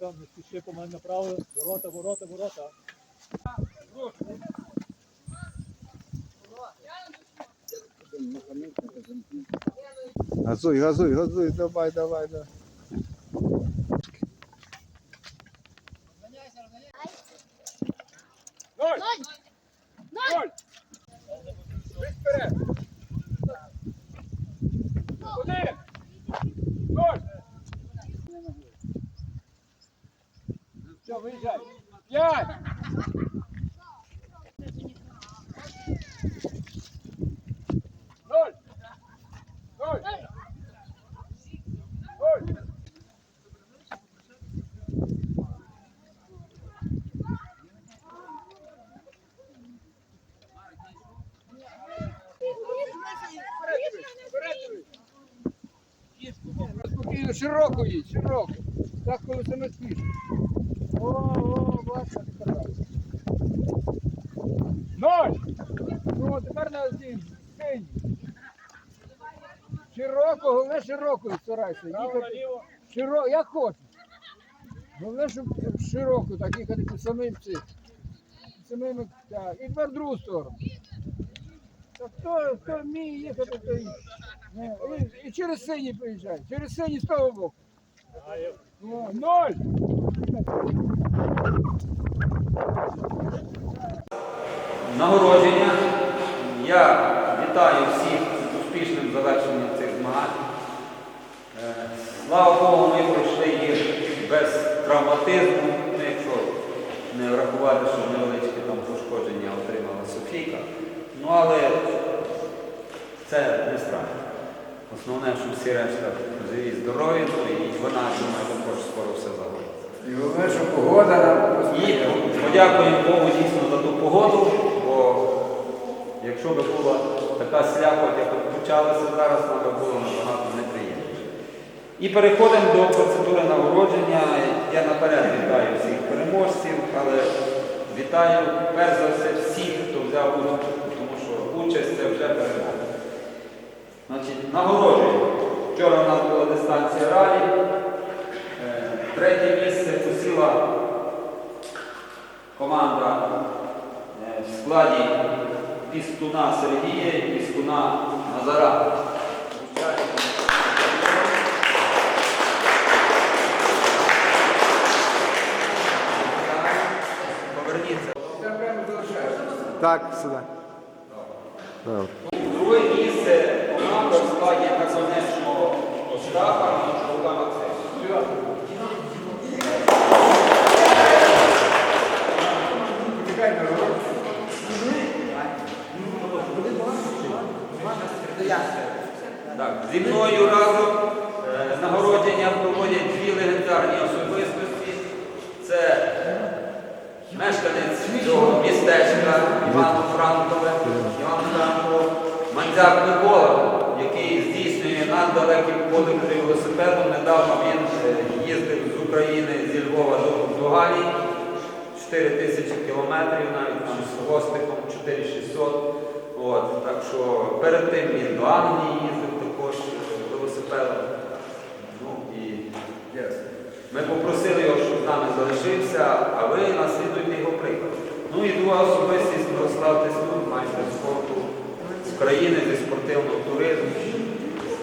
Богдан, не спіши по мене направо. Ворота, ворота, ворота. Газуй, газуй, газуй, давай, давай, давай. Ноль! Ноль! Ноль! Вперед! Один! Ноль! Все, виїжджай! П'ять! Ноль! Ноль! Ноль! Спокійно, широко їдь, широко. Так, коли саме спішно. О, о, бачите, тепер. Ноль! Ну, тепер на цій синій. Широко, головне широко старайся. Їхати широко, як хочеш. Головне, щоб широко так їхати по самим цим. Самими, так. І тепер в другу сторону. Та хто, хто вміє їхати, той. Не, І, і через синій поїжджай. Через синій з того боку. Ноль! нагородження. Я вітаю всіх з успішним завершенням цих змагань. Е, Слава Богу, ми пройшли їх без травматизму, ну, якщо не врахувати, що невеличке там пошкодження отримала Софійка. Ну але це не страшно. Основне, що всі решта живі, здорові, і вона, думаю, також скоро все загодиться. І головне, що погода нам І подякуємо Богу дійсно за ту погоду, бо якщо б була така слякоть, як почалася зараз, нам би було набагато неприємніше. І переходимо до процедури нагородження. Я наперед вітаю всіх переможців, але вітаю перш за все всіх, хто взяв участь, тому що участь це вже перемога. Значить, нагороджуємо. Вчора у нас була дистанція ралі. Е, Третє місце посіла команда е, в складі Пістуна Сергія і Пістуна Назара. Поверніться. Так, сюди. da família. Львова до, до Галії. 4 тисячі кілометрів, навіть з хвостиком 4600. От, так що перед тим він до Англії їздив також е, велосипедом. Ну, і ми попросили його, щоб з нами залишився, а ви наслідуйте його приклад. Ну і друга особистість Мирослав Теснюк, майстер спорту України зі спортивного туризму,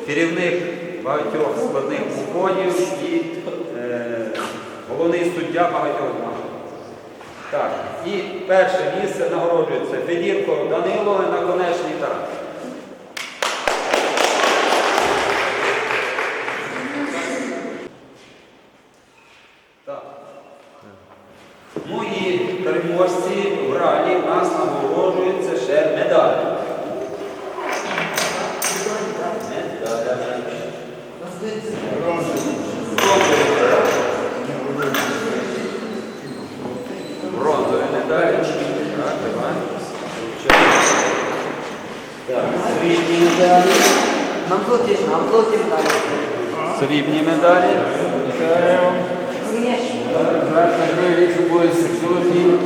керівник багатьох складних уходів і суддя багатьох змагань. Так, і перше місце нагороджується Федірко Данило і наконечний Тарас. Так. Ну і переможці в ралі в нас нагороджується ще медаль. Медаль. Бронзові медалі. Бронзові медалі. Так, давай. Так, срібні медалі. Нам платиш, нам платим далі. Срібні медалі. Вітаю. Завтра другий рік, що буде сексуальні.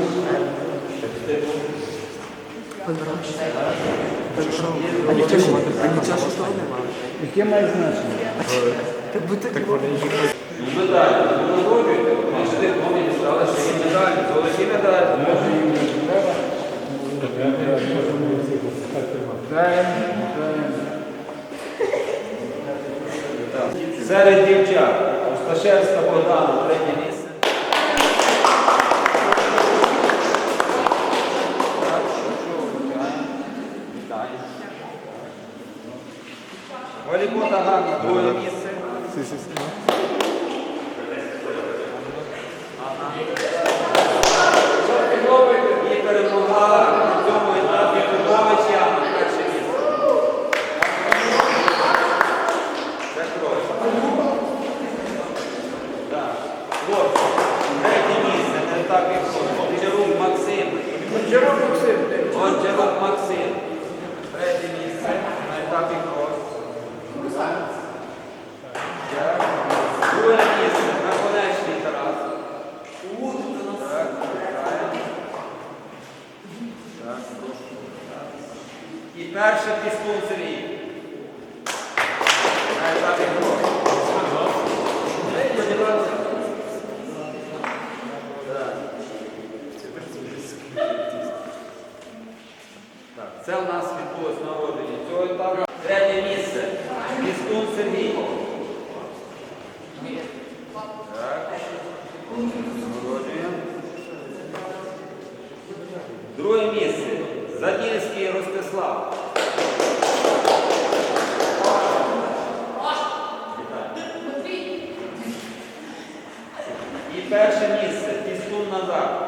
Яке має значення? Ну, медалі. Ви нагороджуєте? диплом і дістали ще й медаль. Золоті медалі. Так. Серед дівчат Осташевська Богдана, третє місце. Вручаємо. Ганна, друге місце. Сі, сі, сі. І перемогла на цьому етапі Петрович Яна, перше місце. Це кров. Так. Хлопці, третє місце на етапі кров. Гончарук Максим. Гончарук Гончарук Максим. Третє місце на етапі кров. Друге місце Наконечний Тарас. Так. Так. І перше піскун Сергій. На етапі крок. Так. Це у нас відбулось нагородження цього етапу. Третє місце. Піскун Сергій. Друге місце. Задільський Ростислав. І перше місце. Піскун Назар.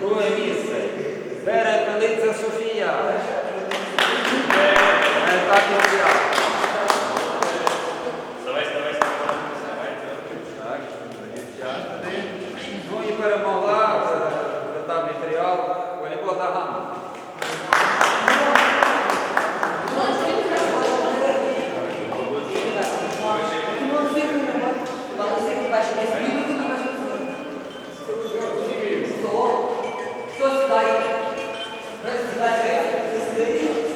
Друге місце. Перепелиця Софія. На етапі обряду. Так, дівчата. Ну і перемогла е, в етапі тріал Волейбола Ганна. Це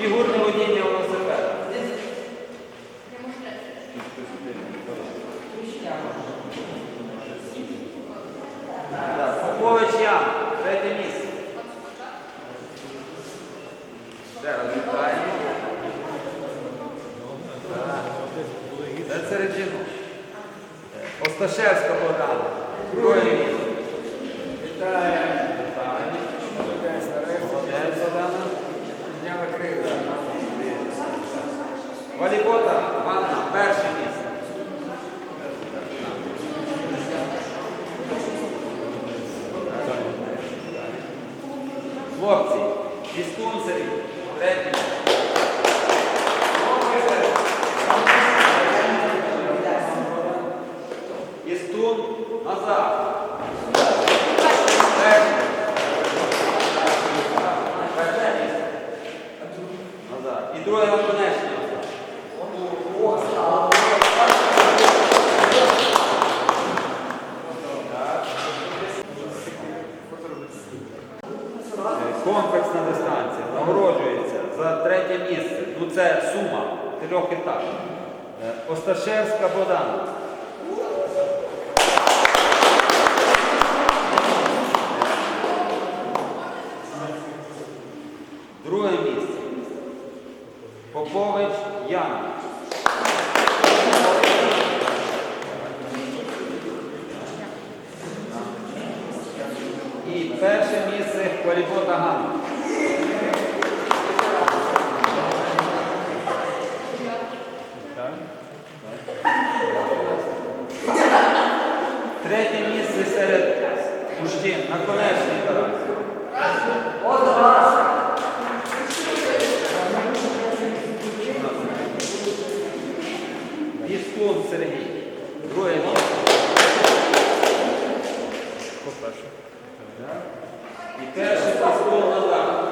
фігурне водіння велосипеда. Попович Ян, третє місце. Ще раз. Це серед жінок. Осташевська Богдана, друге місце. Вітаю. Вітаємо. Молодець. Молодець, Богдана. Підняла крила. Валібота Ганна, перше місце. Хлопці, Віскун Сергій, третє. Істун назад. Перше. Перше місце. Назад. І друге наконечне. Комплексна дистанція нагороджується за третє місце. Ну це сума трьох етапів. Е, Осташевська Богдана. Друге місце. Попович Яна. І перше місце Квалібота Ганна. Третє місце серед мужчин. Наконечний Тарас. Піскун Сергій. Друге місце. І перше піскун назад.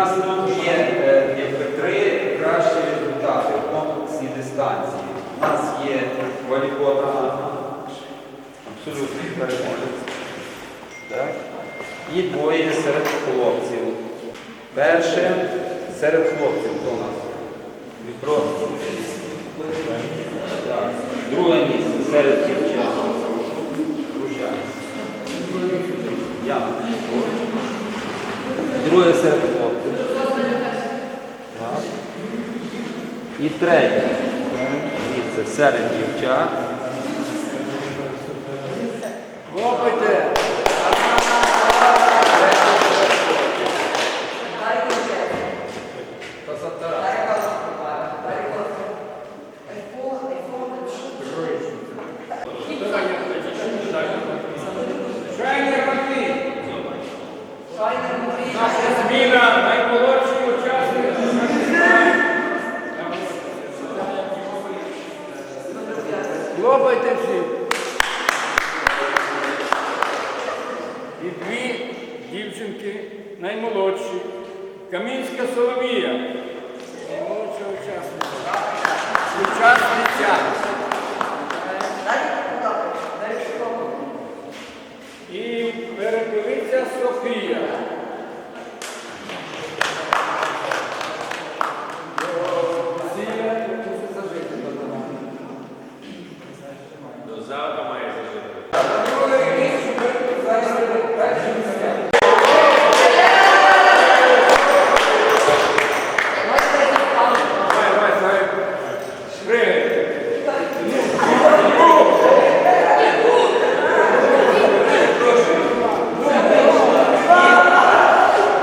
Нас тут є е, три кращі результати в комплексній дистанції. У нас є волейбольна абсолютний переможець. Так? І двоє серед хлопців. Перше серед хлопців хто у нас? Дмитро. Друге місце серед дівчат. Яна. Друге серед хлопців. Так. І третє. Це серед дівчат. Учасниця. І перепилиця Софія. Софія, дуже зажити до нас. Давай, давай, давай. Пригай.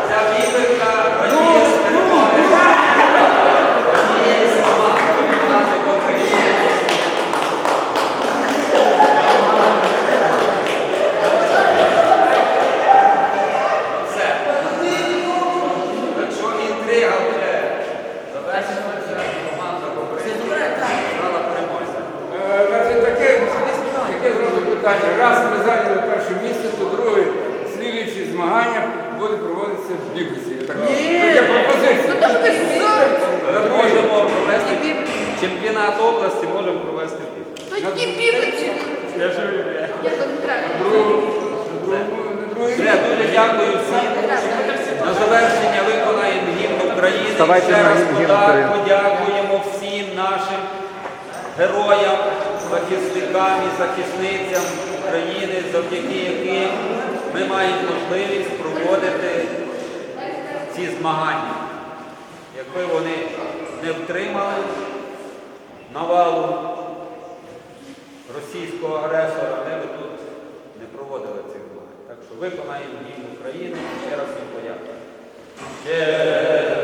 Ця віперка радіє з перемоги. Радіє сама. Наше Україна. Все. Так що інтрига вже завершилася. Команда Кобриці стала переможцем. Е, Значить, таке, таке зразу питання. Раз ми зайняли перше місце, то друге слідуючі змагання буде проводитися в Біблісі. Так, Таке пропозиція. Ми можемо провести чемпіонат області, можемо провести. Я живу. Все, дуже дякую всім. На завершення виконаємо гімн України. Вставайте Ще раз гімн пода- подякуємо всім нашим героям, захисникам і захисницям України, завдяки яким ми маємо можливість проводити ці змагання. Якби вони не втримали навалу російського агресора, ми б тут не проводили цих змагань. Так що виконаємо гімн України. і Ще раз їм подякую. Ще